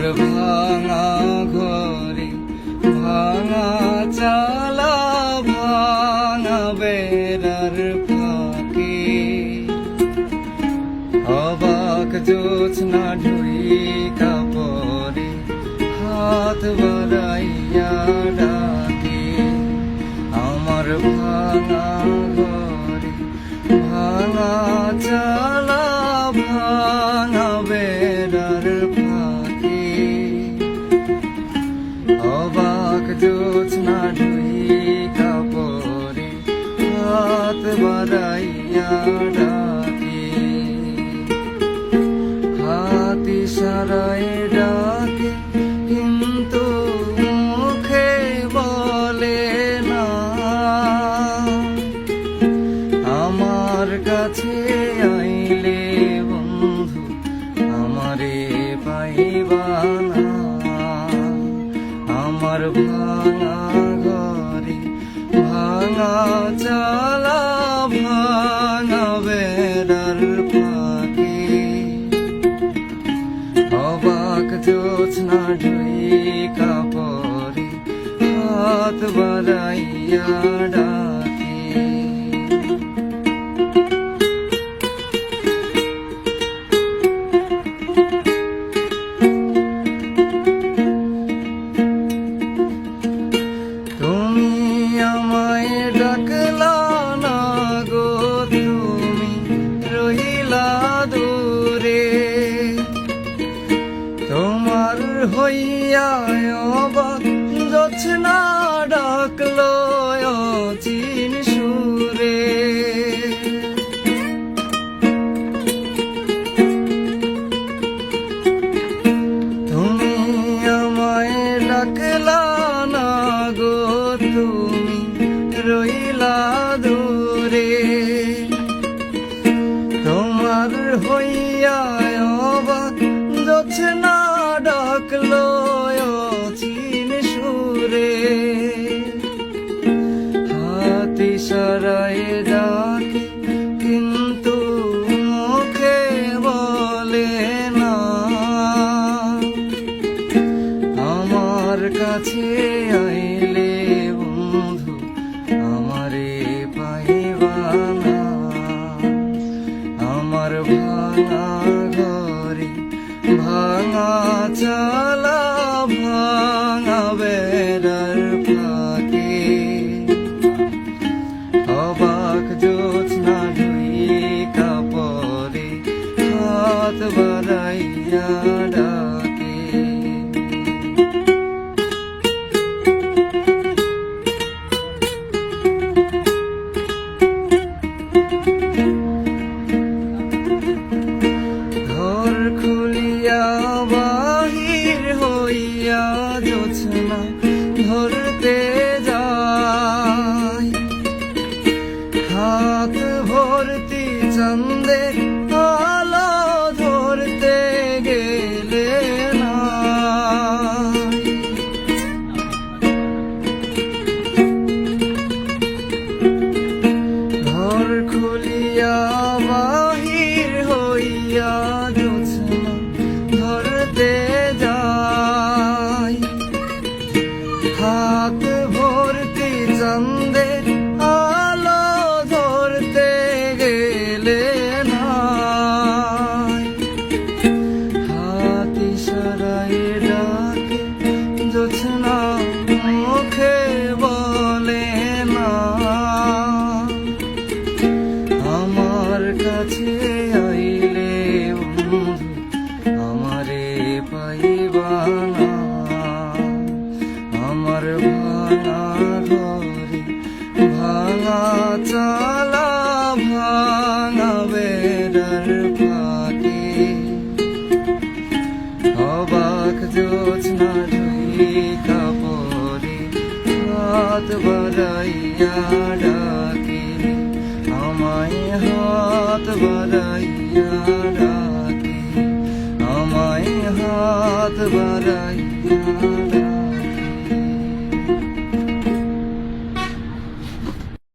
আমার ভাঙা ঘরে ভাঙা চালা, ভাঙা বেড়ার ফাঁকে। অবাক জোছনা ঢুই কাপড়ে হাত বাড়াইয়া ডাকে। আমার ভাঙা ঘরে ভাঙা চালা অবাক জোছনা ঢুই কাপড়ে হাত বাড়াইয়া ডাকে। হাতি সারায় ভাঙা ঘরে ভাঙা চালা ভাঙা বেড়ার ফাঁকে। অবাক জোৎস্না ঢুই কাপড়ে হাত বাড়াইয়া ডাকে। রইলা দূরে। তোমার হইয়া অবাক না ডাকলো চিন সুরে। হাতি সারায় ডাকে, কিন্তু মুখে বলে না। আমার কাছে আইলে ঘরে ভাঙা চালা ভাঙা বেড়ার ফাঁকে। অবাক জোছনা ঢুই কাপড়ে হাত বাড়াইয়া ডাকে। খুলিয়া বাহির হইয়া জোছনা ধরতে যাই। হাত ভর্তি চন্দে ভাঙা বেড়ার ফাঁকে অবাক জোছনা ঢুই কাপড়ে হাত বাড়াইয়া ডাকে আমায় হাত বাড়াইয়া ডাকে আমায় হাত বাড়াইয়া